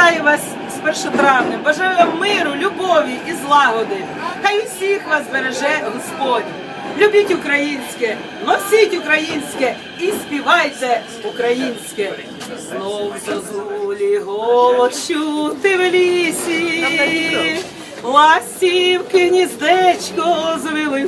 Вітаю вас з першотравнем. Бажаю вам миру, любові і злагоди. Хай усіх вас береже Господь. Любіть українське, носіть українське і співайте українське. Знов зозулі голос чути в лісі, ластівки гніздечко звели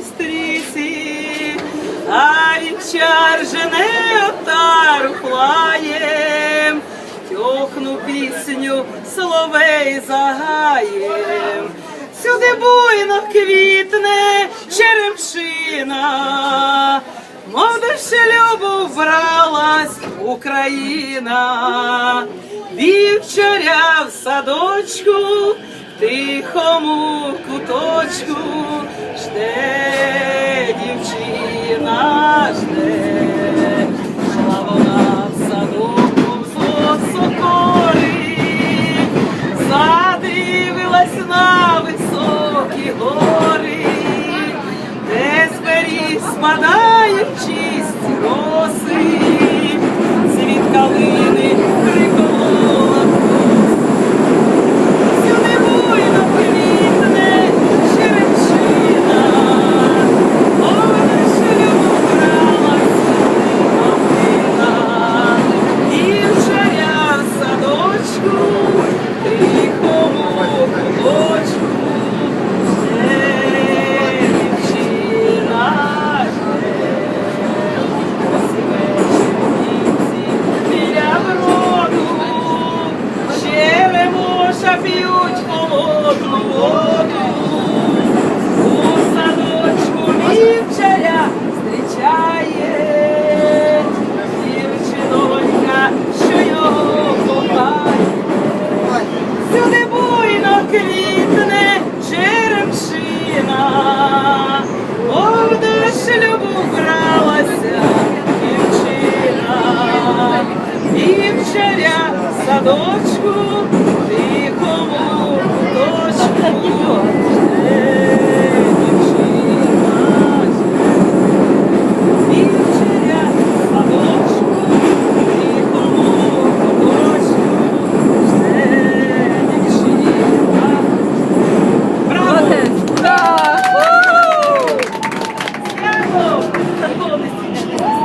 пісню соловей загаєм. Сюди буйно квітне черемшина, мов до шлюбу вбралась Україна, вівчаря в садочку, тихому куточку, жде বাধা квітне черемшина, Овда любу гралася дівчина, Дівчаря в садочку, тихому куточку.